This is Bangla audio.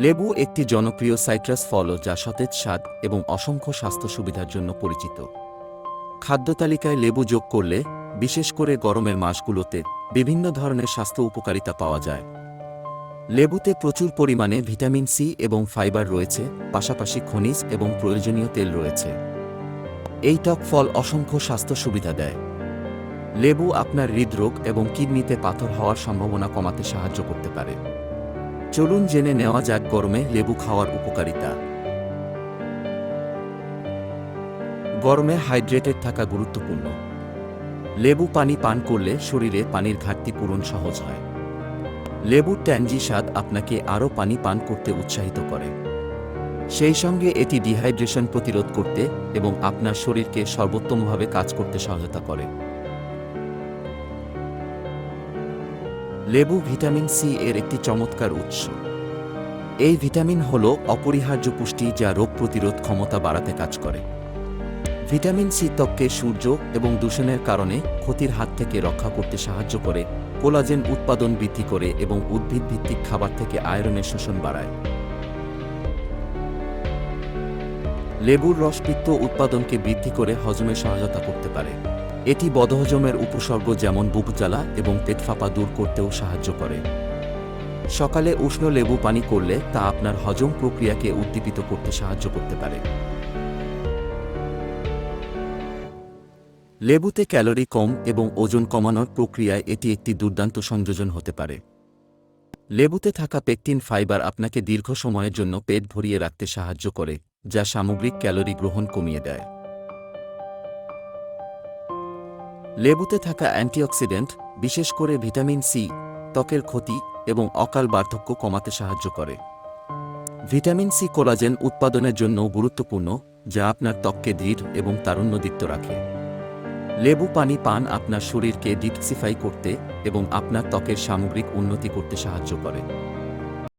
লেবু একটি জনপ্রিয় সাইট্রাস ফল যা সতেজ স্বাদ এবং অসংখ্য স্বাস্থ্য সুবিধার জন্য পরিচিত। খাদ্য তালিকায় লেবু যোগ করলে, বিশেষ করে গরমের মাসগুলোতে, বিভিন্ন ধরনের স্বাস্থ্য উপকারিতা পাওয়া যায়। লেবুতে প্রচুর পরিমাণে ভিটামিন সি এবং ফাইবার রয়েছে, পাশাপাশি খনিজ এবং প্রয়োজনীয় তেল রয়েছে। এই টক ফল অসংখ্য স্বাস্থ্য সুবিধা দেয়। লেবু আপনার হৃদরোগ এবং কিডনিতে পাথর হওয়ার সম্ভাবনা কমাতে সাহায্য করতে পারে। চলুন জেনে নেওয়া যাক গরমে লেবু খাওয়ার উপকারিতা। গরমে হাইড্রেটেড থাকা গুরুত্বপূর্ণ। লেবু পানি পান করলে শরীরে পানির ঘাটতি পূরণ সহজ হয়। লেবুর ট্যানজি স্বাদ আপনাকে আরও পানি পান করতে উৎসাহিত করে। সেই সঙ্গে এটি ডিহাইড্রেশন প্রতিরোধ করতে এবং আপনার শরীরকে সর্বোত্তমভাবে কাজ করতে সহায়তা করে। লেবু ভিটামিন সি এর একটি চমৎকার উৎস। এই ভিটামিন হল অপরিহার্য পুষ্টি যা রোগ প্রতিরোধ ক্ষমতা বাড়াতে কাজ করে। ভিটামিন সি ত্বককে সূর্য এবং দূষণের কারণে ক্ষতির হাত থেকে রক্ষা করতে সাহায্য করে, কোলাজেন উৎপাদন বৃদ্ধি করে এবং উদ্ভিদ ভিত্তিক খাবার থেকে আয়রনের শোষণ বাড়ায়। লেবুর রস পিত্ত উৎপাদনকে বৃদ্ধি করে হজমে সহায়তা করতে পারে। এটি বদহজমের উপসর্গ যেমন বুক জ্বালা এবং পেট ফাঁপা দূর করতেও সাহায্য করে। সকালে উষ্ণ লেবু পানি করলে তা আপনার হজম প্রক্রিয়াকে উদ্দীপিত করতে সাহায্য করতে পারে। লেবুতে ক্যালোরি কম এবং ওজন কমানোর প্রক্রিয়ায় এটি একটি দুর্দান্ত সংযোজন হতে পারে। লেবুতে থাকা পেকটিন ফাইবার আপনাকে দীর্ঘ সময়ের জন্য পেট ভরিয়ে রাখতে সাহায্য করে, যা সামগ্রিক ক্যালোরি গ্রহণ কমিয়ে দেয়। লেবুতে থাকা অ্যান্টিঅক্সিডেন্ট, বিশেষ করে ভিটামিন সি, ত্বকের ক্ষতি এবং অকাল বার্ধক্য কমাতে সাহায্য করে। ভিটামিন সি কোলাজেন উৎপাদনের জন্য গুরুত্বপূর্ণ, যা আপনার ত্বককে দৃঢ় এবং তারুণ্যদীপ্ত রাখে। লেবু পানি পান আপনার শরীরকে ডিটক্সিফাই করতে এবং আপনার ত্বকের সামগ্রিক উন্নতি করতে সাহায্য করে।